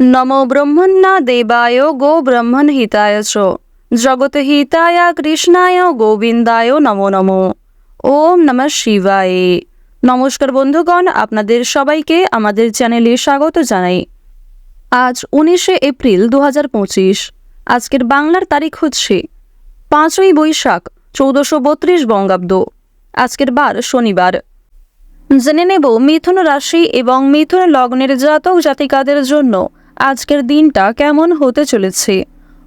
নমো ব্রহ্মণ্যা দেবায় গো ব্রহ্মণ হিতায় চ জগৎ হিতায় কৃষ্ণায় গোবিন্দায় নমো নমো ওম নমঃ শিবায় নমস্কার বন্ধুগণ আপনাদের সবাইকে আমাদের চ্যানেলে স্বাগত জানাই আজ উনিশে এপ্রিল দু হাজার পঁচিশ আজকের বাংলার তারিখ হচ্ছে পাঁচই বৈশাখ চৌদ্দশো বত্রিশ বঙ্গাব্দ আজকের বার শনিবার জেনে নেব মিথুন রাশি এবং মিথুন লগ্নের জাতক জাতিকাদের জন্য আজকের দিনটা কেমন হতে চলেছে?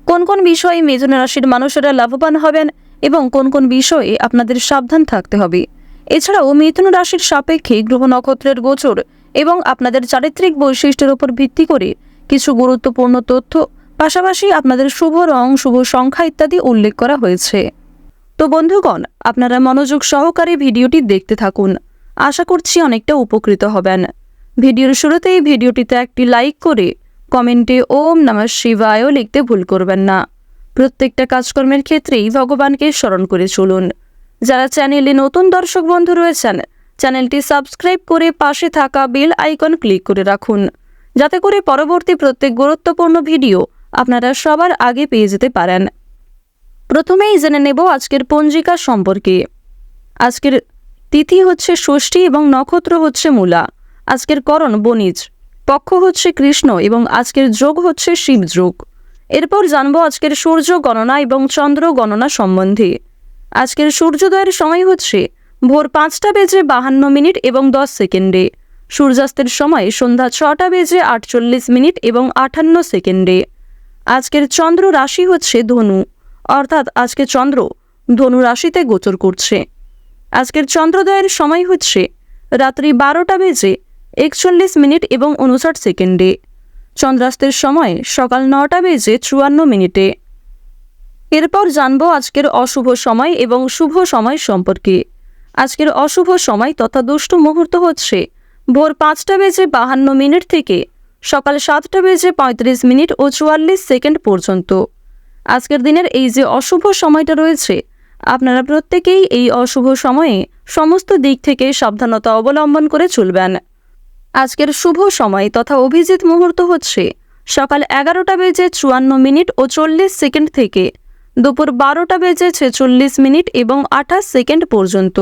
কোন কোন বিষয়ে মিথুন রাশির মানুষেরা লাভবান হবেন এবং কোন কোন বিষয়ে আপনাদের সাবধান থাকতে হবে? এছাড়াও মিথুন রাশির সাপেক্ষে গ্রহ নক্ষত্রের গোচর এবং আপনাদের চারিত্রিক বৈশিষ্ট্যের উপর ভিত্তি করে কিছু গুরুত্বপূর্ণ তথ্য, পাশাপাশি আপনাদের শুভ রং, শুভ সংখ্যা ইত্যাদি উল্লেখ করা হয়েছে। তো বন্ধুগণ, আপনারা মনোযোগ সহকারে ভিডিওটি দেখতে থাকুন। আশা করছি অনেকটা উপকৃত হবেন। ভিডিওর শুরুতেই ভিডিওটিতে একটি লাইক করে কমেন্টে ওম নমঃ শিবায়ও লিখতে ভুল করবেন না। প্রত্যেকটা কাজকর্মের ক্ষেত্রেই ভগবানকে স্মরণ করে চলুন। যারা চ্যানেলে নতুন দর্শক বন্ধু রয়েছেন, চ্যানেলটি সাবস্ক্রাইব করে পাশে থাকা বেল আইকন ক্লিক করে রাখুন। যাতে করে পরবর্তী প্রত্যেক গুরুত্বপূর্ণ ভিডিও আপনারা সবার আগে পেয়ে যেতে পারেন। প্রথমেই জেনে নেব আজকের পঞ্জিকা সম্পর্কে। আজকের তিথি হচ্ছে ষষ্ঠী এবং নক্ষত্র হচ্ছে মূলা। আজকের করণ বণিজ। পক্ষ হচ্ছে কৃষ্ণ এবং আজকের যোগ হচ্ছে শিব যোগ। এরপর জানব আজকের সূর্য গণনা এবং চন্দ্র গণনা সম্বন্ধে। আজকের সূর্যোদয়ের সময় হচ্ছে ভোর পাঁচটা বেজে বাহান্ন মিনিট এবং দশ সেকেন্ডে। সূর্যাস্তের সময় সন্ধ্যা ছটা বেজে আটচল্লিশ মিনিট এবং আটান্ন সেকেন্ডে। আজকের চন্দ্র রাশি হচ্ছে ধনু, অর্থাৎ আজকে চন্দ্র ধনু রাশিতে গোচর করছে। আজকের চন্দ্রোদয়ের সময় হচ্ছে রাত্রি বারোটা বেজে একচল্লিশ মিনিট এবং উনষাট সেকেন্ডে। চন্দ্রাস্তের সময় সকাল নটা বেজে চুয়ান্ন মিনিটে। এরপর জানব আজকের অশুভ সময় এবং শুভ সময় সম্পর্কে। আজকের অশুভ সময় তথা দুষ্ট মুহূর্ত হচ্ছে ভোর পাঁচটা বেজে বাহান্ন মিনিট থেকে সকাল সাতটা বেজে পঁয়ত্রিশ মিনিট ও চুয়াল্লিশ সেকেন্ড পর্যন্ত। আজকের দিনের এই যে অশুভ সময়টা রয়েছে, আপনারা প্রত্যেকেই এই অশুভ সময়ে সমস্ত দিক থেকে সাবধানতা অবলম্বন করে চলবেন। আজকের শুভ সময় তথা অভিজিৎ মুহূর্ত হচ্ছে সকাল এগারোটা বেজে চুয়ান্ন মিনিট ও চল্লিশ সেকেন্ড থেকে দুপুর বারোটা বেজে ছেচল্লিশ মিনিট এবং আঠাশ সেকেন্ড পর্যন্ত।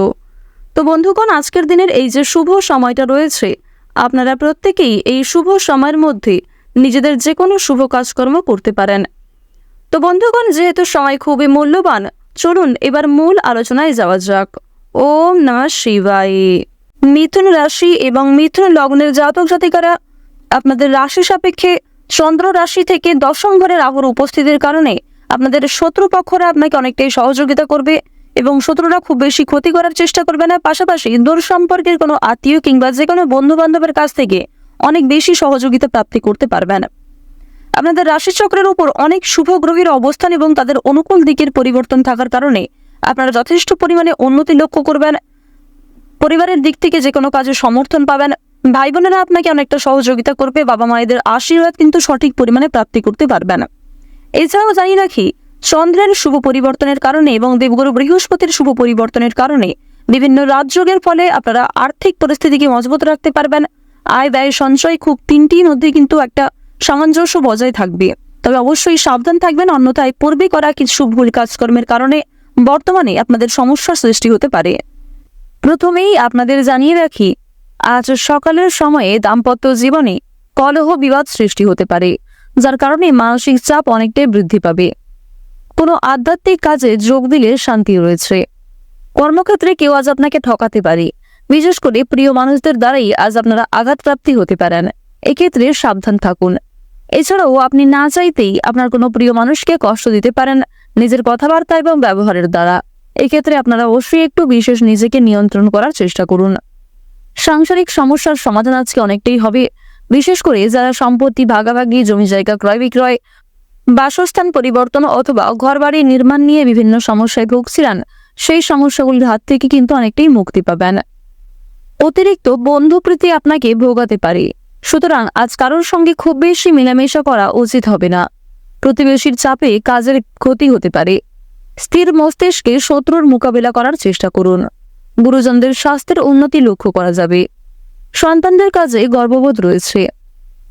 তো বন্ধুগণ, আজকের দিনের এই যে শুভ সময়টা রয়েছে, আপনারা প্রত্যেকেই এই শুভ সময়ের মধ্যে নিজেদের যে কোনো শুভ কাজকর্ম করতে পারেন। তো বন্ধুগণ, যেহেতু সময় খুবই মূল্যবান, চলুন এবার মূল আলোচনায় যাওয়া যাক। ওম নমঃ শিবায়। মিথুন রাশি এবং মিথুন লগ্নের জাতক জাতিকারা আপনাদের রাশি সাপেক্ষে চন্দ্র রাশি থেকে দশম ঘরে রাহুর উপস্থিতির কারণে আপনাদের শত্রুপক্ষরা আপনাকে অনেকটাই সহযোগিতা করবে এবং শত্রুরা খুব বেশি ক্ষতি করার চেষ্টা করবে না। পাশাপাশি দূর সম্পর্কের কোনো আত্মীয় কিংবা যে কোনো বন্ধু বান্ধবের কাছ থেকে অনেক বেশি সহযোগিতা প্রাপ্তি করতে পারবেন। আপনাদের রাশিচক্রের উপর অনেক শুভ গ্রহের অবস্থান এবং তাদের অনুকূল দিকের পরিবর্তন থাকার কারণে আপনারা যথেষ্ট পরিমাণে উন্নতি লক্ষ্য করবেন। পরিবারের দিক থেকে যে কোনো কাজে সমর্থন পাবেন। ভাই বোনেরা আপনাকে অনেকটা সহযোগিতা করবে, বাবা মায়েদের আশীর্বাদ কিন্তু সঠিক পরিমাণে প্রাপ্তি করতে পারবেন। এছাড়াও জানি রাখি, চন্দ্রের শুভ পরিবর্তনের কারণে এবং দেবগুরু বৃহস্পতির শুভ পরিবর্তনের কারণে বিভিন্ন রাজযোগের ফলে আপনারা আর্থিক পরিস্থিতিকে মজবুত রাখতে পারবেন। আয় ব্যয় সঞ্চয় খুব তিনটির মধ্যে কিন্তু একটা সামঞ্জস্য বজায় থাকবে। তবে অবশ্যই সাবধান থাকবেন, অন্যথায় পূর্বে করা কিছু ভুল কাজকর্মের কারণে বর্তমানে আপনাদের সমস্যার সৃষ্টি হতে পারে। প্রথমেই আপনাদের জানিয়ে রাখি, আজ সকালের সময়ে দাম্পত্য জীবনে কলহ বিবাদ সৃষ্টি হতে পারে, যার কারণে মানসিক চাপ অনেকটাই বৃদ্ধি পাবে। কোনো আধ্যাত্মিক কাজে যোগ দিলে শান্তি রয়েছে। কর্মক্ষেত্রে কেউ আজ আপনাকে ঠকাতে পারে, বিশেষ করে প্রিয় মানুষদের দ্বারাই আজ আপনারা আঘাতপ্রাপ্তি হতে পারেন। এক্ষেত্রে সাবধান থাকুন। এছাড়াও আপনি না চাইতেই আপনার কোনো প্রিয় মানুষকে কষ্ট দিতে পারেন নিজের কথাবার্তা এবং ব্যবহারের দ্বারা। এক্ষেত্রে আপনারা অবশ্যই একটু বিশেষ নিজেকে নিয়ন্ত্রণ করার চেষ্টা করুন। সাংসারিক সমস্যার সমাধান আজকে অনেকটাই হবে। বিশেষ করে যারা সম্পত্তি, ভাগাভাগি, জমি জায়গা, ক্রয় বিক্রয়, বাসস্থান পরিবর্তন অথবা ঘরবাড়ি নির্মাণ নিয়ে বিভিন্ন সমস্যায় ভুগছিলেন, সেই সমস্যাগুলির হাত থেকে কিন্তু অনেকটাই মুক্তি পাবেন। অতিরিক্ত বন্ধুপ্রীতি আপনাকে ভোগাতে পারে। সুতরাং আজ কারোর সঙ্গে খুব বেশি মেলামেশা করা উচিত হবে না। প্রতিবেশীর চাপে কাজের ক্ষতি হতে পারে। স্থির মস্তিষ্কে শত্রুর মোকাবিলা করার চেষ্টা করুন। গুরুজনদের স্বাস্থ্যের উন্নতি লক্ষ্য করা যাবে। সন্তানদের কাজে গর্ববোধ রয়েছে।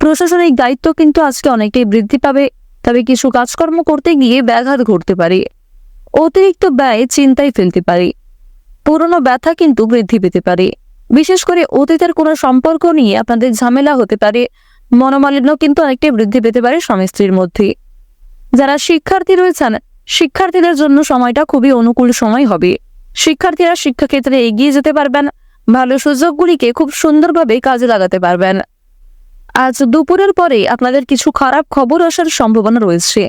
প্রশাসনিক দায়িত্ব কিন্তু আজকে অনেকটাই বৃদ্ধি পাবে, তবে কিছু কাজকর্ম করতে গিয়ে ব্যাঘাত ঘটতে পারে। অতিরিক্ত ব্যয় চিন্তায় ফেলতে পারে। পুরনো ব্যথা কিন্তু বৃদ্ধি পেতে পারে। বিশেষ করে অতীতের কোনো সম্পর্ক নিয়ে আপনাদের ঝামেলা হতে পারে। মনোমালিন্য কিন্তু অনেকটাই বৃদ্ধি পেতে পারে স্বামী স্ত্রীর মধ্যে। যারা শিক্ষার্থী রয়েছেন শিক্ষার্থীদের জন্য সময়টা খুবই অনুকূল সময় হবে। শিক্ষার্থীরা শিক্ষাক্ষেত্রে এগিয়ে যেতে পারবেন, ভালো সুযোগগুলিকে খুব সুন্দরভাবে কাজে লাগাতে পারবেন। আজ দুপুরের পরে আপনাদের কিছু খারাপ খবর আসার সম্ভাবনা রয়েছে,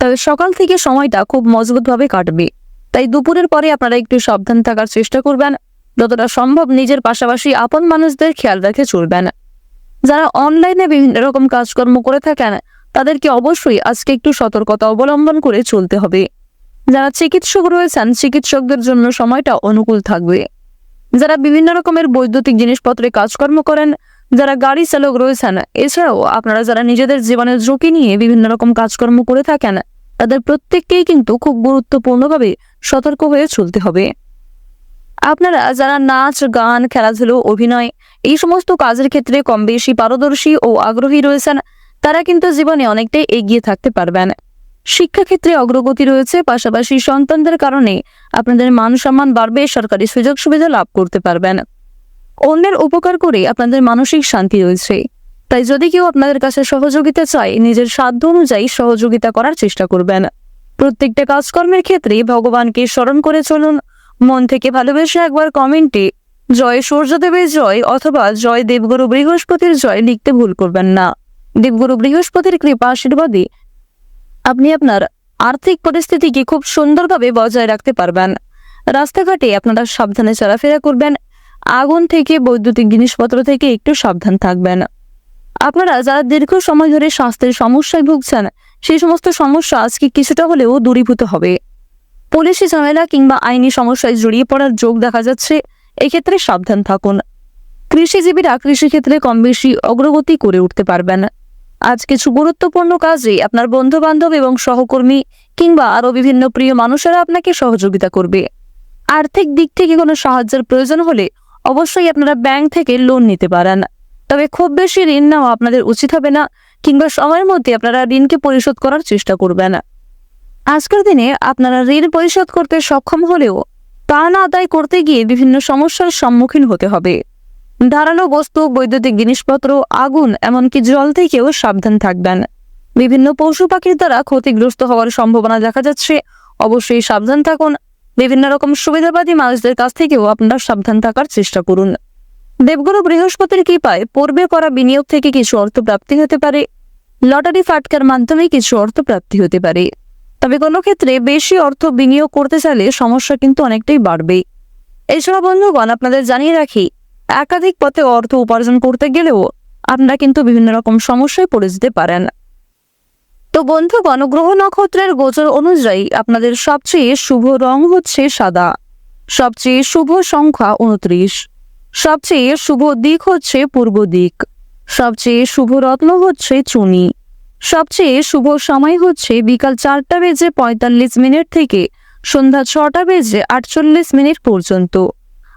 তবে সকাল থেকে সময়টা খুব মজবুতভাবে কাটবে। তাই দুপুরের পরে আপনারা একটু সাবধান থাকার চেষ্টা করবেন, যতটা সম্ভব নিজের পাশাপাশি আপন মানুষদের খেয়াল রেখে চলবেন। যারা অনলাইনে বিভিন্ন রকম কাজকর্ম করে থাকেন তাদেরকে অবশ্যই আজকে একটু সতর্কতা অবলম্বন করে চলতে হবে। যারা চিকিৎসক রয়েছেন, চিকিৎসকদের জন্য সময়টা অনুকূল থাকবে। যারা বিভিন্ন রকমের বৈদ্যুতিক জিনিসপত্রে কাজকর্ম করেন, যারা গাড়ি চালক রয়েছেন, এছাড়াও আপনারা যারা নিজেদের জীবনের ঝুঁকি নিয়ে বিভিন্ন রকম কাজকর্ম করে থাকেন, তাদের প্রত্যেককেই কিন্তু খুব গুরুত্বপূর্ণভাবে সতর্ক হয়ে চলতে হবে। আপনারা যারা নাচ, গান, খেলাধুলো, অভিনয়, এই সমস্ত কাজের ক্ষেত্রে কম বেশি পারদর্শী ও আগ্রহী রয়েছেন তারা কিন্তু জীবনে অনেকটাই এগিয়ে থাকতে পারবেন। শিক্ষাক্ষেত্রে অগ্রগতি রয়েছে, পাশাপাশি সন্তানদের কারণে আপনাদের মান সম্মান বাড়বে, সরকারি সুযোগ সুবিধা লাভ করতে পারবেন। অন্যের উপকার করে আপনাদের মানসিক শান্তি রয়েছে। তাই যদি কেউ আপনাদের কাছে সহযোগিতা চায়, নিজের সাধ্য অনুযায়ী সহযোগিতা করার চেষ্টা করবেন। প্রত্যেকটা কাজকর্মের ক্ষেত্রে ভগবানকে স্মরণ করে চলুন। মন থেকে ভালোবেসে একবার কমেন্টে জয় সূর্যদেবের জয় অথবা জয় দেবগুরু বৃহস্পতির জয় লিখতে ভুল করবেন না। দেবগুরু বৃহস্পতির কৃপা আশীর্বাদে আপনি আপনার আর্থিক পরিস্থিতিকে খুব সুন্দরভাবে বজায় রাখতে পারবেন। রাস্তাঘাটে আপনারা সাবধানে চলাফেরা করবেন। আগুন থেকে, বৈদ্যুতিক জিনিসপত্র থেকে একটু সাবধান থাকবেন। আপনারা যারা দীর্ঘ সময় ধরে স্বাস্থ্যের সমস্যায় ভুগছেন, সেই সমস্ত সমস্যা আজকে কিছুটা হলেও দূরীভূত হবে। পুলিশি ঝামেলা কিংবা আইনি সমস্যায় জড়িয়ে পড়ার যোগ দেখা যাচ্ছে। এক্ষেত্রে সাবধান থাকুন। কৃষিজীবীরা কৃষিক্ষেত্রে কম বেশি অগ্রগতি করে উঠতে পারবেন। আজ কিছু গুরুত্বপূর্ণ কাজে আপনার বন্ধু বান্ধব এবং সহকর্মী কিংবা আরও বিভিন্ন প্রিয় মানুষেরা আপনাকে সহযোগিতা করবে। আর্থিক দিক থেকে কোনো সাহায্যের প্রয়োজন হলে অবশ্যই আপনারা ব্যাংক থেকে লোন নিতে পারেন। তবে খুব বেশি ঋণ নেওয়া আপনাদের উচিত হবে না কিংবা সময়ের মধ্যে আপনারা ঋণকে পরিশোধ করার চেষ্টা করবেন। আজকের দিনে আপনারা ঋণ পরিশোধ করতে সক্ষম হলেও তা না আদায় করতে গিয়ে বিভিন্ন সমস্যার সম্মুখীন হতে হবে। ধারালো বস্তু, বৈদ্যুতিক জিনিসপত্র, আগুন, এমনকি জল থেকেও সাবধান থাকবেন। বিভিন্ন পশু পাখির দ্বারা ক্ষতিগ্রস্ত হওয়ার সম্ভাবনা দেখা যাচ্ছে। অবশ্যই সাবধান থাকুন। বিভিন্ন রকম সুবিধাবাদী মানুষদের কাছ থেকেও আপনারা সাবধান থাকার চেষ্টা করুন। দেবগুরু বৃহস্পতির কৃপায় পূর্বে করা বিনিয়োগ থেকে কিছু অর্থ প্রাপ্তি হতে পারে। লটারি ফাটকার মাধ্যমে কিছু অর্থ প্রাপ্তি হতে পারে। তবে কোনো ক্ষেত্রে বেশি অর্থ বিনিয়োগ করতে চাইলে সমস্যা কিন্তু অনেকটাই বাড়বে। এছাড়া বন্ধুগণ, আপনাদের জানিয়ে রাখি একাধিক পথে অর্থ উপার্জন করতে গেলেও আপনারা কিন্তু বিভিন্ন রকম সমস্যায় পড়ে যেতে পারেন। তো বন্ধুগণ গ্রহ নক্ষত্রের গোচর অনুযায়ী আপনাদের সবচেয়ে শুভ রং হচ্ছে সাদা। সবচেয়ে শুভ সংখ্যা উনত্রিশ। সবচেয়ে শুভ দিক হচ্ছে পূর্ব দিক। সবচেয়ে শুভ রত্ন হচ্ছে চুনি। সবচেয়ে শুভ সময় হচ্ছে বিকাল চারটা বেজে পঁয়তাল্লিশ মিনিট থেকে সন্ধ্যা ছটা বেজে আটচল্লিশ মিনিট পর্যন্ত।